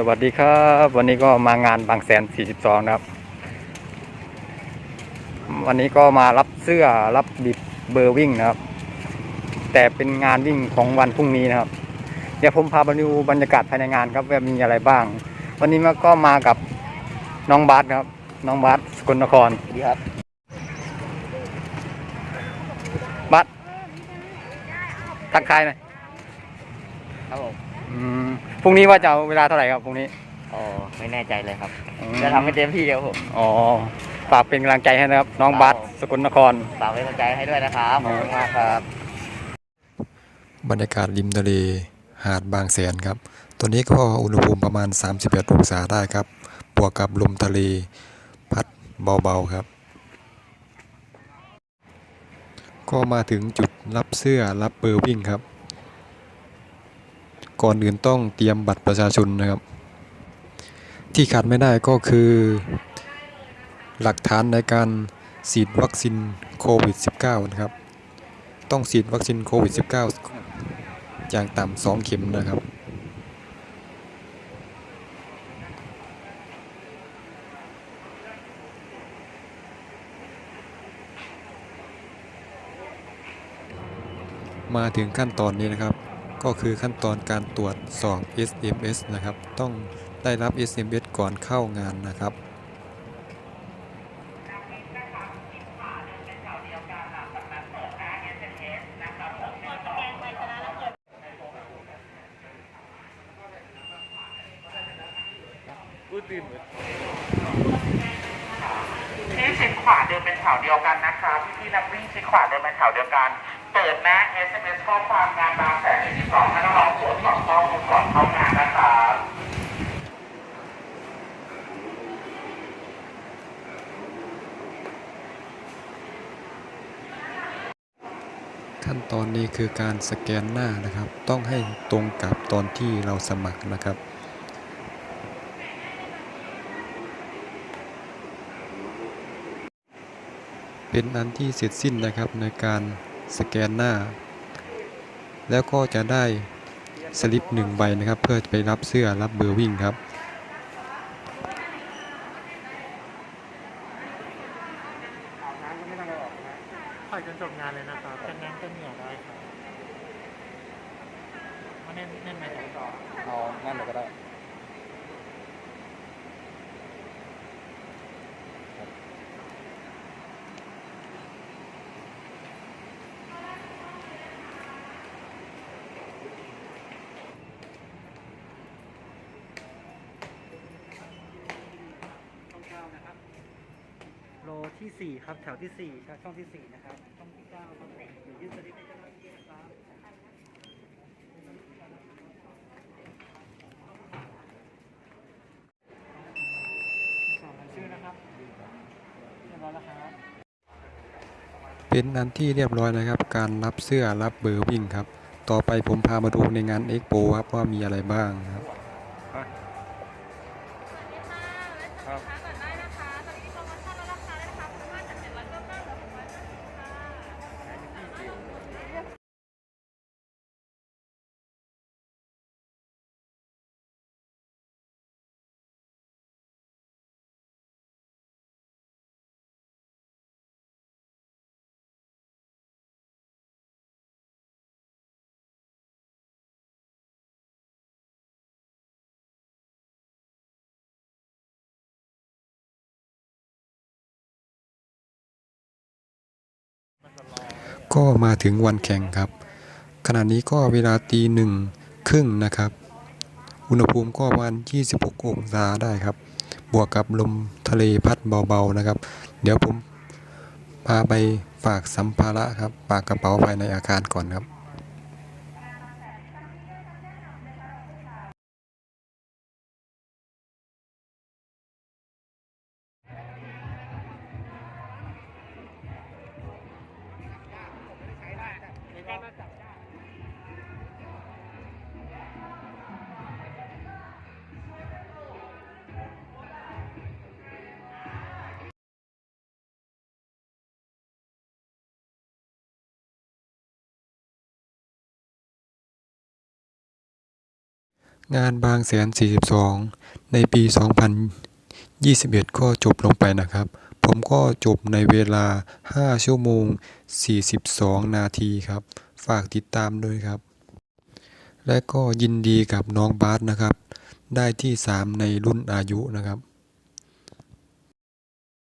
สวัสดีครับ วันนี้ก็มางานบางแสน 42 นะครับ วันนี้ก็มารับเสื้อรับบิดเบอร์วิ่งนะครับ แต่เป็นงานวิ่งของวันพรุ่งนี้นะครับ เดี๋ยวผมพาไปดูบรรยากาศภายในงานครับว่ามีอะไรบ้าง วันนี้มาก็มากับน้องบาสครับ น้องบาสสกลนครดีครับบาสทักทายหน่อยครับผม อืมพรุ่งนี้ว่าจะเอาเวลาเท่าไหร่ครับพรุ่งนี้ อ๋อไม่แน่ใจเลยครับ อืม จะทำให้เต็มที่ครับผม อ๋อฝากเป็นกำลังใจให้นะครับ น้องบาสสกลนคร ฝากเป็นกำลังใจให้ด้วยนะครับขอบคุณมากครับ บรรยากาศริมทะเลหาดบางแสนครับตัวนี้ก็อุณหภูมิประมาณ31องศาได้ครับ บวกกับลมทะเล พัดเบาๆครับ ก็มาถึงจุดรับเสื้อรับเบอร์วิ่งครับ ก่อนอื่นต้องเตรียมบัตรประชาชนนะครับ ที่ขาดไม่ได้ก็คือ หลักฐานในการฉีดวัคซีนโควิด -19 นะครับ ต้องฉีดวัคซีนโควิด -19 อย่างต่ำสองเข็มนะครับ มาถึงขั้นตอนนี้นะครับ ก็คือขั้นตอนการตรวจสอบ SMS นะครับ ต้องได้รับ SMS ก่อนเข้างานนะครับที่ชิดขวาเดินเป็นแถวเดียวกันนะคะ พี่พี่ๆนักวิ่งชิดขวาเดินเป็นแถวเดียวกัน เปิดน้า SMS ข้อความงานบางแสน42ให้น้องๆตรวจสอบข้อมูลก่อนเข้างานนะคะขั้นตอนนี้คือการสแกนหน้านะครับ ต้องให้ตรงกับตอนที่เราสมัครนะครับ เป็นอันที่เสร็จสิ้นนะครับในการ สแกนหน้า แล้วก็จะได้สลิปหนึ่งใบนะครับ เพื่อไปรับเสื้อรับเบอร์วิ่งครับปล่อยจนจบงานเลยนะครับจะงั้นก็เหนียวได้ครับมาแน่นแน่นไหมครับเอานั่นเลยก็ได้ โล ที่สี่ครับ แถวที่สี่ครับช่องที่สี่นะครับ ช่องที่เก้าครับผมเดี๋ยวยื่นสลิปให้เจ้าหน้าที่นะครับสองรายชื่อนะครับเรียบร้อยแล้วครับเป็นอันที่เรียบร้อยนะครับ การรับเสื้อรับเบอร์วิ่งครับ ต่อไปผมพามาดูในงานเอ็กโปครับว่ามีอะไรบ้างครับ ก็มาถึงวันแข่งครับ ขณะนี้ก็เวลาตีหนึ่งครึ่งนะครับ อุณหภูมิก็ประมาณ 26 องศาได้ครับ บวกกับลมทะเลพัดเบาๆนะครับ เดี๋ยวผมพาไปฝากสัมภาระครับฝากกระเป๋าภายในอาคารก่อนครับ ครับงานบางแสน 42 ในปี 2021 ก็จบลงไปนะครับ ผมก็จบในเวลา 5 ชั่วโมง 42 นาทีครับ ฝากติดตามด้วยครับ และก็ยินดีกับน้องบาสนะครับ ได้ที่ 3 ในรุ่นอายุนะครับ